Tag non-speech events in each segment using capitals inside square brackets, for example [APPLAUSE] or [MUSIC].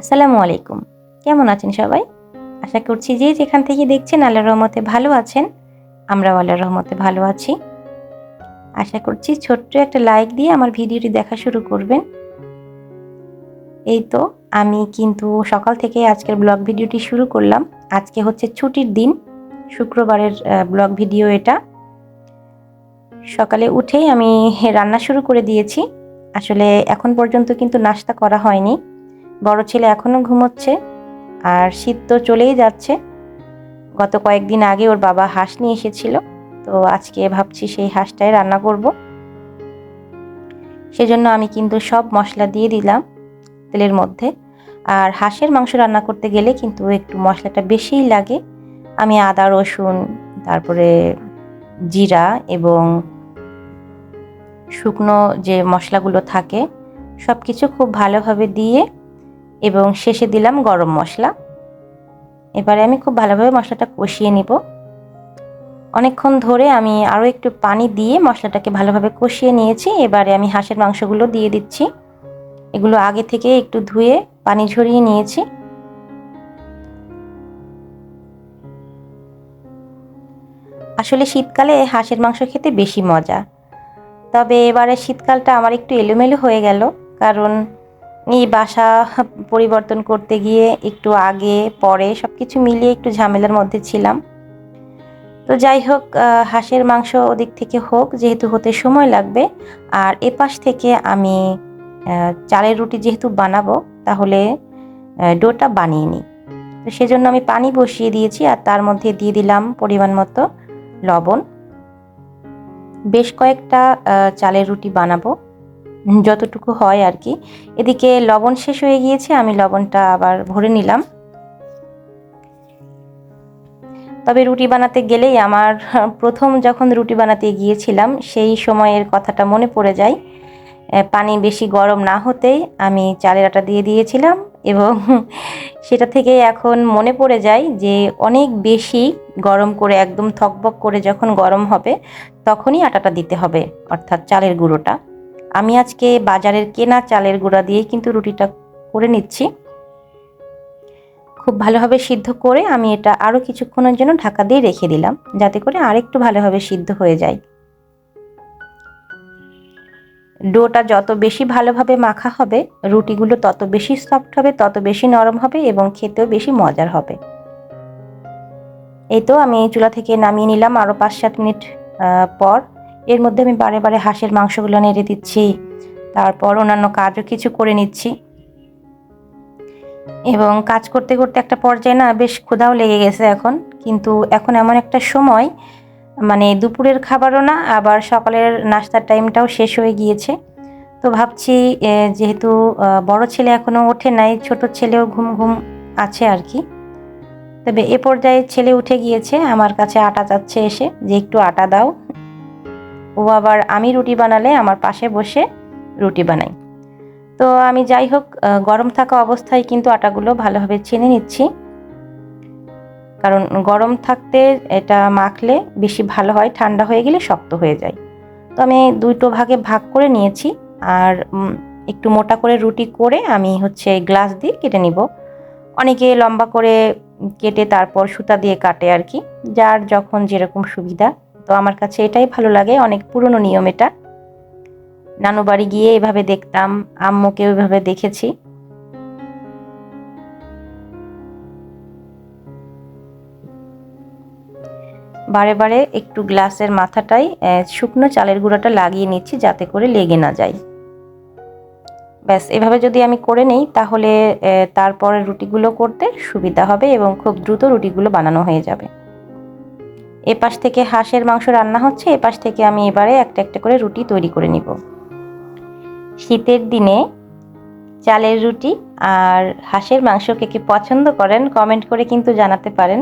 আসসালামু আলাইকুম। কেমন আছেন সবাই? আশা করছি যে যেখান থেকে দেখছেন আল্লাহর রহমতে ভালো আছেন, আমরাও আল্লাহর রহমতে ভালো আছি। আশা করছি ছোট্ট একটা লাইক দিয়ে আমার ভিডিওটি দেখা শুরু করবেন। এই তো আমি কিন্তু সকাল থেকে আজকের ব্লগ ভিডিওটি শুরু করলাম। আজকে হচ্ছে ছুটির দিন, শুক্রবারের ব্লগ ভিডিও এটা। সকালে উঠেই আমি রান্না শুরু করে দিয়েছি। আসলে এখন পর্যন্ত কিন্তু নাস্তা করা হয়নি। বড় ছেলে এখনও ঘুমোচ্ছে আর শীত তো চলেই যাচ্ছে। গত কয়েকদিন আগে ওর বাবা হাঁস নিয়ে এসেছিল, তো আজকে ভাবছি সেই হাঁসটাই রান্না করব। সেজন্য আমি কিন্তু সব মশলা দিয়ে দিলাম তেলের মধ্যে। আর হাঁসের মাংস রান্না করতে গেলে কিন্তু একটু মশলাটা বেশিই লাগে। আমি আদা, রসুন, তারপরে জিরা এবং শুকনো যে মশলাগুলো থাকে সব কিছু খুব ভালোভাবে দিয়ে এবং শেষে দিলাম গরম মশলা। এবারে আমি খুব ভালোভাবে মশলাটা কষিয়ে নিব। অনেকক্ষণ ধরে আমি আরও একটু পানি দিয়ে মশলাটাকে ভালোভাবে কষিয়ে নিয়েছি। এবারে আমি হাঁসের মাংসগুলো দিয়ে দিচ্ছি। এগুলো আগে থেকে একটু ধুয়ে পানি ঝরিয়ে নিয়েছি। আসলে শীতকালে হাঁসের মাংস খেতে বেশি মজা। তবে এবারে শীতকালটা আমার একটু এলোমেলো হয়ে গেল। কারণ এই বাসা পরিবর্তন করতে গিয়ে একটু আগে, পরে সব কিছু মিলিয়ে একটু ঝামেলার মধ্যে ছিলাম। তো যাই হোক হাঁসের মাংস ওদিক থেকে হোক, যেহেতু হতে সময় লাগবে, আর এপাশ থেকে আমি চালের রুটি যেহেতু বানাবো, তাহলে ডোটা বানিয়ে নিই। তো সেজন্য আমি পানি বসিয়ে দিয়েছি, আর তার মধ্যে দিয়ে দিলাম পরিমাণ মতো লবণ। বেশ কয়েকটা চালের রুটি বানাবো। যতটুকু হয় আর কি। এদিকে লবণ শেষ হয়ে গিয়েছে, আমি লবণটা আবার ভরে নিলাম। তবে রুটি বানাতে গেলেই আমার প্রথম যখন রুটি বানাতে গিয়েছিলাম, সেই সময়ের কথাটা মনে পড়ে যায়। পানি বেশি গরম না হতেই আমি চালের আটা দিয়ে দিয়েছিলাম এবং সেটা থেকে এখন মনে পড়ে যায় যে অনেক বেশি গরম করে, একদম থকবক করে যখন গরম হবে, তখনই আটাটা দিতে হবে, অর্থাৎ চালের গুঁড়োটা। আমি আজকে বাজারের কেনা চালের গুঁড়া দিয়ে কিন্তু রুটিটা করে নিচ্ছি। খুব ভালোভাবে সিদ্ধ করে আমি এটা আরও কিছুক্ষণের জন্য ঢাকা দিয়ে রেখে দিলাম, যাতে করে আরেকটু ভালোভাবে সিদ্ধ হয়ে যায়। ডোটা যত বেশি ভালোভাবে মাখা হবে, রুটিগুলো তত বেশি সফট হবে, তত বেশি নরম হবে এবং খেতেও বেশি মজার হবে। এই তো আমি চুলা থেকে নামিয়ে নিলাম আরও পাঁচ সাত মিনিট পর। এর মধ্যে আমি বারে বারে হাঁসের মাংসগুলো নেড়ে দিচ্ছি। তারপর অন্যান্য কাজও কিছু করে নিচ্ছি। এবং কাজ করতে করতে একটা পর্যায়ে না বেশ ক্ষুধাও লেগে গেছে এখন। কিন্তু এখন এমন একটা সময় মানে দুপুরের খাবারও না, আবার সকালের নাস্তার টাইমটাও শেষ হয়ে গিয়েছে। তো ভাবছি যেহেতু বড় ছেলে এখনও ওঠে নাই, ছোট ছেলেও ঘুম ঘুম আছে আর কি। তবে এ পর্যায়ে ছেলে উঠে গিয়েছে, আমার কাছে আটা চাচ্ছে এসে, যে একটু আটা দাও। ও আবার আমি রুটি বানালে আমার পাশে বসে রুটি বানাই। তো আমি যাই হোক গরম থাকা অবস্থায় কিন্তু আটাগুলো ভালোভাবে চেনে নিচ্ছি। কারণ গরম থাকতে এটা মাখলে বেশি ভালো হয়, ঠান্ডা হয়ে গেলে শক্ত হয়ে যায়। তো আমি দুটো ভাগে ভাগ করে নিয়েছি আর একটু মোটা করে রুটি করে আমি হচ্ছে গ্লাস দিয়ে কেটে নিব। অনেকে লম্বা করে কেটে তারপর সুতা দিয়ে কাটে আর কি, যার যখন যেরকম সুবিধা। তো আমার কাছে এটাই ভালো লাগে, অনেক পুরনো নিয়ম এটা। নানু বাড়ি গিয়ে এভাবে দেখতাম আম্মুকেও এভাবে দেখেছি। বারে বারে একটু গ্লাসের মাথাটাই শুকনো চালের গুঁড়াটা লাগিয়ে নিচ্ছি যাতে করে লেগে না যায়। ব্যাস, এভাবে যদি আমি করে নেই, তাহলে তারপরে রুটিগুলো করতে সুবিধা হবে এবং খুব দ্রুত রুটিগুলো বানানো হয়ে যাবে। এপাশ থেকে হাঁসের মাংস রান্না হচ্ছে, এপাশ থেকে আমি এবারে একটা একটা করে রুটি তৈরি করে নিব। শীতের দিনে চালের রুটি আর হাঁসের মাংস কে কে পছন্দ করেন কমেন্ট করে কিন্তু জানাতে পারেন।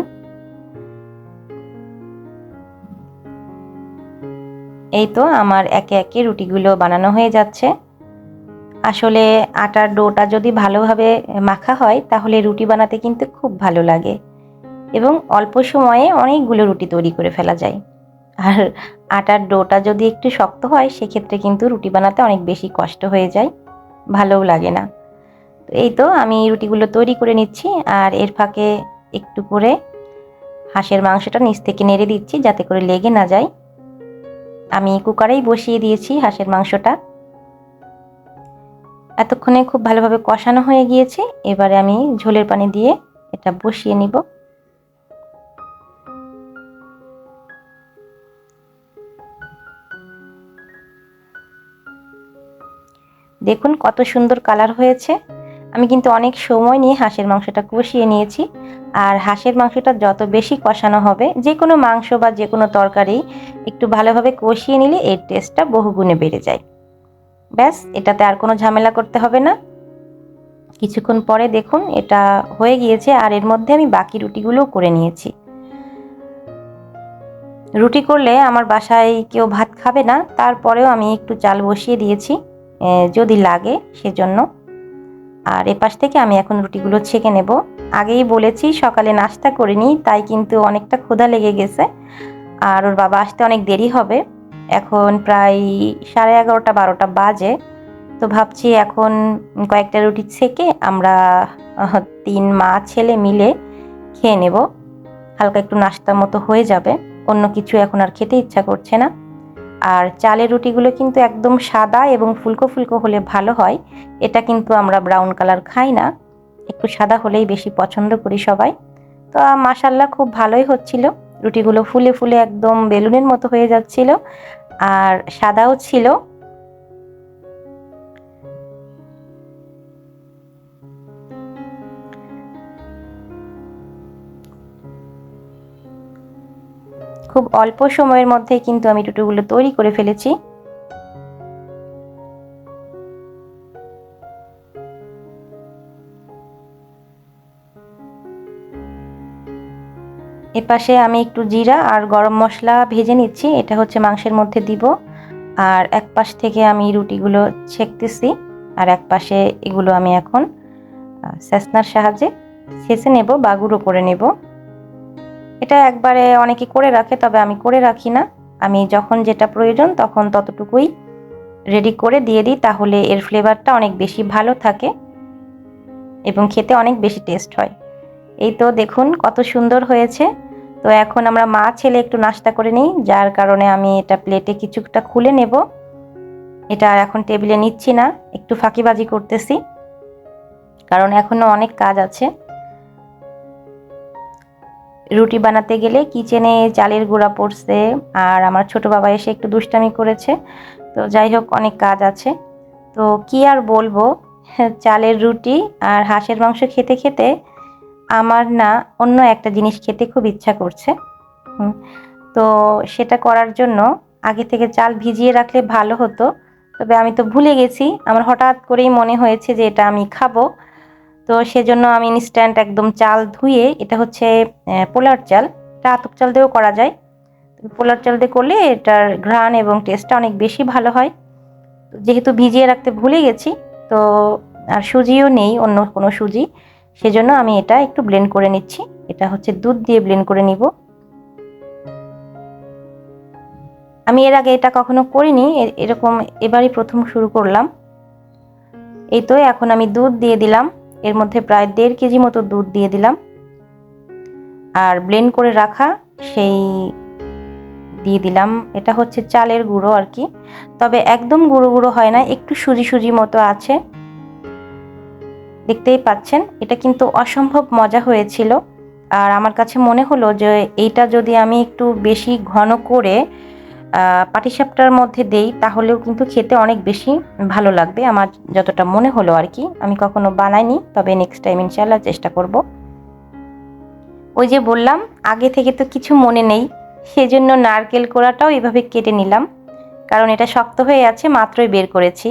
এই তো আমার একে একে রুটিগুলো বানানো হয়ে যাচ্ছে। আসলে আটার ডোটা যদি ভালোভাবে মাখা হয়, তাহলে রুটি বানাতে কিন্তু খুব ভালো লাগে। এবং অল্প সময়ে অনেকগুলো রুটি তৈরি করে ফেলা যায়। আর আটার ডোটা যদি একটু শক্ত হয়, সেক্ষেত্রে কিন্তু রুটি বানাতে অনেক বেশি কষ্ট হয়ে যায়, ভালোও লাগে না। তো এই তো আমি রুটিগুলো তৈরি করে নিচ্ছি, আর এর ফাঁকে একটু করে হাঁসের মাংসটা নিচ থেকে নেড়ে দিচ্ছি যাতে করে লেগে না যায়। আমি কুকারেই বসিয়ে দিয়েছি হাঁসের মাংসটা। এতক্ষণে খুব ভালোভাবে কষানো হয়ে গিয়েছে, এবারে আমি ঝোলের পানি দিয়ে এটা বসিয়ে নিব। দেখুন কত সুন্দর কালার হয়েছে। আমি কিন্তু অনেক সময় নিয়ে হাঁসের মাংসটা কষিয়ে নিয়েছি। আর হাঁসের মাংসটা যত বেশি কষানো হবে যে কোনো মাংস বা যে কোনো তরকারি একটু ভালোভাবে কষিয়ে নিলে এর টেস্টটা বহুগুণে বেড়ে যায়। ব্যাস, এটাতে আর কোনো ঝামেলা করতে হবে না। কিছুক্ষণ পরে দেখুন এটা হয়ে গিয়েছে আর এর মধ্যে আমি বাকি রুটিগুলোও করে নিয়েছি। রুটি করলে আমার বাসায় কেউ ভাত খাবে না, তারপরেও আমি একটু চাল বসিয়ে দিয়েছি। যদি লাগে সেজন্য। আর এপাশ থেকে আমি এখন রুটিগুলো ছেঁকে নেব। আগেই বলেছি সকালে নাস্তা করিনি, তাই কিন্তু অনেকটা ক্ষুধা লেগে গেছে। আর ওর বাবা আসতে অনেক দেরি হবে। এখন প্রায় সাড়ে এগারোটা, বারোটা বাজে। তো ভাবছি এখন কয়েকটা রুটি ছেঁকে আমরা তিন মা ছেলে মিলে খেয়ে নেব। হালকা একটু নাস্তার মতো হয়ে যাবে। অন্য কিছু এখন আর খেতে ইচ্ছা করছে না। আর চালের রুটিগুলো কিন্তু একদম সাদা এবং ফুলকো ফুলকো হলে ভালো হয়। এটা কিন্তু আমরা ব্রাউন কালার খাই না। একটু সাদা হলেই বেশি পছন্দ করি সবাই। তো মাসাল্লাহ খুব ভালোই হচ্ছিল। রুটিগুলো ফুলে ফুলে একদম বেলুনের মতো হয়ে যাচ্ছিল। আর সাদাও ছিল। খুব অল্প সময়ের মধ্যে কিন্তু আমি টুটুগুলো তৈরি করে ফেলেছি। এপাশে আমি একটু জিরা আর গরম মশলা ভেজে নিচ্ছি, এটা হচ্ছে মাংসের মধ্যে দিব। আর এক পাশ থেকে আমি রুটিগুলো ছেঁকতেছি, আর এক পাশে এগুলো আমি এখন স্যাসনার সাহায্যে ছেঁচে নেব বা গুঁড়ো করে নেব। এটা একবারে অনেকে করে রাখে, তবে আমি করে রাখি না। আমি যখন যেটা প্রয়োজন তখন ততটুকুই রেডি করে দিয়ে দিই, তাহলে এর ফ্লেভারটা অনেক বেশি ভালো থাকে এবং খেতে অনেক বেশি টেস্ট হয়। এই তো দেখুন কত সুন্দর হয়েছে। তো এখন আমরা মা ছেলে একটু নাস্তা করে নিই, যার কারণে আমি এটা প্লেটে কিছুটা খুলে নেব। এটা এখন টেবিলে নিচ্ছি না, একটু ফাঁকিবাজি করতেছি, কারণ এখনও অনেক কাজ আছে। রুটি বানাতে গেলে কিচেনে চালের গুঁড়া পড়ছে, আর আমার ছোট বাবা এসে একটু দুষ্টামি করেছে। তো যাই হোক, অনেক কাজ আছে। তো কি আর বলব? [LAUGHS] চালের রুটি আর হাঁসের মাংস খেতে খেতে আমার না অন্য একটা জিনিস খেতে খুব ইচ্ছা করছে। তো সেটা করার জন্য আগে থেকে চাল ভিজিয়ে রাখলে ভালো হতো। তবে আমি তো ভুলে গেছি, আমার হঠাৎ করেই মনে হয়েছে যে এটা আমি খাব। তো সেজন্য আমি ইনস্ট্যান্ট একদম চাল ধুয়ে, এটা হচ্ছে পোলার চাল। এটা আতপ চাল দিয়েও করা যায়। পোলার চাল দিয়ে করলে এটার ঘ্রাণ এবং টেস্টটা অনেক বেশি ভালো হয়। যেহেতু ভিজিয়ে রাখতে ভুলে গেছি, তো আর সুজিও নেই, অন্য কোনো সুজি। সেজন্য আমি এটা একটু ব্লেন্ড করে নিচ্ছি। এটা হচ্ছে দুধ দিয়ে ব্লেন্ড করে নিব। আমি এর আগে এটা কখনো করিনি এরকম এবারই প্রথম শুরু করলাম। এই তো, এখন আমি দুধ দিয়ে দিলাম। এর মধ্যে প্রায় দেড় কেজি মতো দুধ দিয়ে দিলাম। আর ব্লেন্ড করে রাখা সেই দিয়ে দিলাম। এটা হচ্ছে চালের গুঁড়ো আর কি। তবে একদম গুঁড়ো গুঁড়ো হয় না, একটু সুজি সুজি মতো আছে। দেখতেই পাচ্ছেন, এটা কিন্তু অসম্ভব মজা হয়েছিল। আর আমার কাছে মনে হলো যে এইটা যদি আমি একটু বেশি ঘন করে পাটিসাপটার মধ্যে দেই, তাহলেও কিন্তু খেতে অনেক বেশি ভালো লাগবে। আমার যতটা মনে হলো আর কি, আমি কখনো বানাইনি, তবে নেক্সট টাইম ইনশাল্লাহ চেষ্টা করব। ওই যে বললাম, আগে থেকে তো কিছু মনে নেই, সেজন্য নারকেল কোড়াটাও এভাবে কেটে নিলাম। কারণ এটা শক্ত হয়ে আছে, মাত্রই বের করেছি।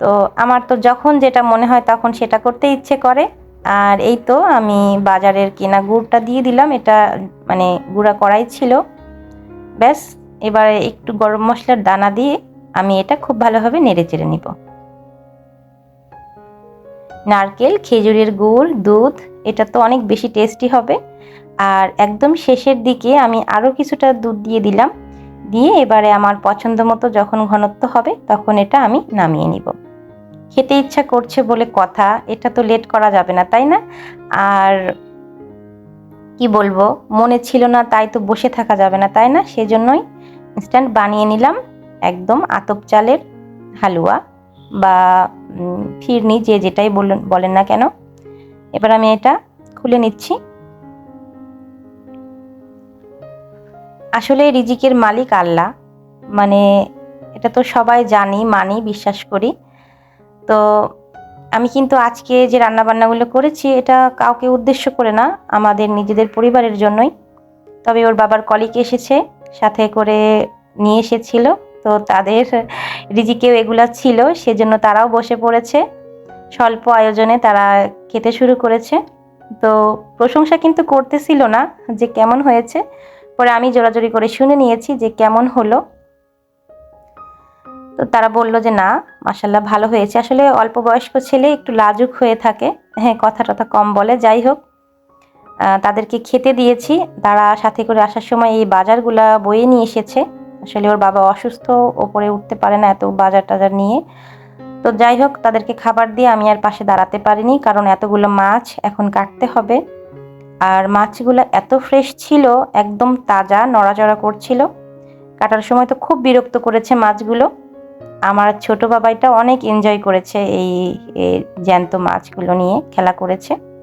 তো আমার তো যখন যেটা মনে হয় তখন সেটা করতে ইচ্ছে করে। আর এই তো আমি বাজারের কেনা গুড়টা দিয়ে দিলাম, এটা মানে গুঁড়া করাই ছিল। ব্যাস এবারে একটু গরম মশলার দানা দিয়ে আমি এটা খুব ভালোভাবে নেড়ে চেড়ে নিব। নারকেল, খেজুরের গুড়, দুধ, এটা তো অনেক বেশি টেস্টি হবে। আর একদম শেষের দিকে আমি আরও কিছুটা দুধ দিয়ে দিলাম। দিয়ে এবারে আমার পছন্দ মতো যখন ঘনত্ব হবে তখন এটা আমি নামিয়ে নিব। খেতে ইচ্ছা করছে বলে কথা, এটা তো লেট করা যাবে না, তাই না? আর কি বলব, মনে ছিল না তাই তো বসে থাকা যাবে না, তাই না? সেজন্যই ইনস্ট্যান্ট বানিয়ে নিলাম একদম আতপ চালের হালুয়া বা ফিরনি যে যেটাই বলেন বলেন না কেন। এবার আমি এটা খুলে নিচ্ছি। আসলে রিজিকের মালিক আল্লাহ। মানে এটা তো সবাই জানি, মানি, বিশ্বাস করি। তো আমি কিন্তু আজকে যে রান্নাবান্নাগুলো করেছি, এটা কাউকে উদ্দেশ্য করে না, আমাদের নিজেদের পরিবারের জন্যই। তবে ওর বাবার কলিক এসেছে। সাথে করে নিয়ে এসেছিল। তো তাদের রিজিকেও এগুলা ছিল, সেজন্য তারাও বসে পড়েছে। স্বল্প আয়োজনে তারা খেতে শুরু করেছে। তো প্রশংসা কিন্তু করতেছিল না যে কেমন হয়েছে। পরে আমি জোরাজোরি করে শুনে নিয়েছি যে কেমন হলো। তো তারা বলল যে, না মাসাল্লাহ ভালো হয়েছে। আসলে অল্প বয়স্ক ছেলে একটু লাজুক হয়ে থাকে। হ্যাঁ কথা টথা কম বলে। যাই হোক তাদেরকে খেতে দিয়েছি। তারা সাথে করে আসার সময় এই বাজারগুলা বয়ে নিয়ে এসেছে। আসলে ওর বাবা অসুস্থ, ওপরে উঠতে পারে না এত বাজার টাজার নিয়ে। তো যাই হোক, তাদেরকে খাবার দিয়ে আমি আর পাশে দাঁড়াতে পারিনি কারণ এতগুলো মাছ এখন কাটতে হবে। আর মাছগুলো এত ফ্রেশ ছিল, একদম তাজা, নড়াচড়া করছিল। কাটার সময় তো খুব বিরক্ত করেছে মাছগুলো। আমার ছোট বাবাইটা অনেক এনজয় করেছে এই জ্যান্ত মাছগুলো নিয়ে, খেলা করেছে।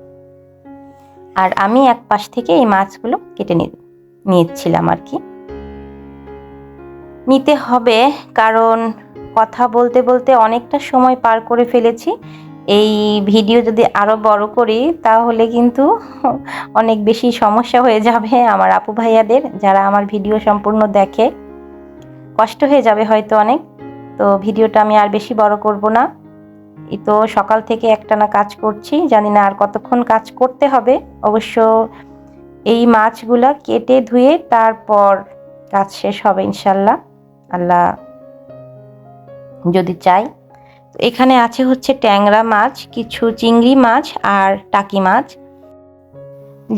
আর আমি এক পাশ থেকে এই মাছগুলো কেটে নিয়েছিলাম আর কি। নিতে হবে কারণ কথা বলতে বলতে অনেকটা সময় পার করে ফেলেছি। এই ভিডিও যদি আরও বড় করি, তাহলে কিন্তু অনেক বেশি সমস্যা হয়ে যাবে আমার আপু ভাইয়াদের, যারা আমার ভিডিও সম্পূর্ণ দেখে। কষ্ট হয়ে যাবে হয়তো অনেক। তো ভিডিওটা আমি আর বেশি বড় করব না। তো সকাল থেকে একটানা কাজ করছি, জানি না আর কতক্ষণ কাজ করতে হবে। অবশ্য এই মাছগুলা কেটে ধুয়ে তারপর কাজ শেষ হবে ইনশাল্লাহ। আল্লাহ যদি চাই তো এখানে আছে হচ্ছে ট্যাংরা মাছ, কিছু চিংড়ি মাছ আর টাকি মাছ।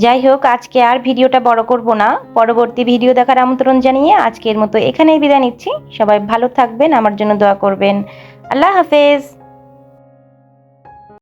যাই হোক, আজকে আর ভিডিওটা বড় করব না। পরবর্তী ভিডিও দেখার আমন্ত্রণ জানিয়ে আজকের মতো এখানেই বিদায় নিচ্ছি। সবাই ভালো থাকবেন, আমার জন্য দোয়া করবেন। আল্লাহ হাফেজ।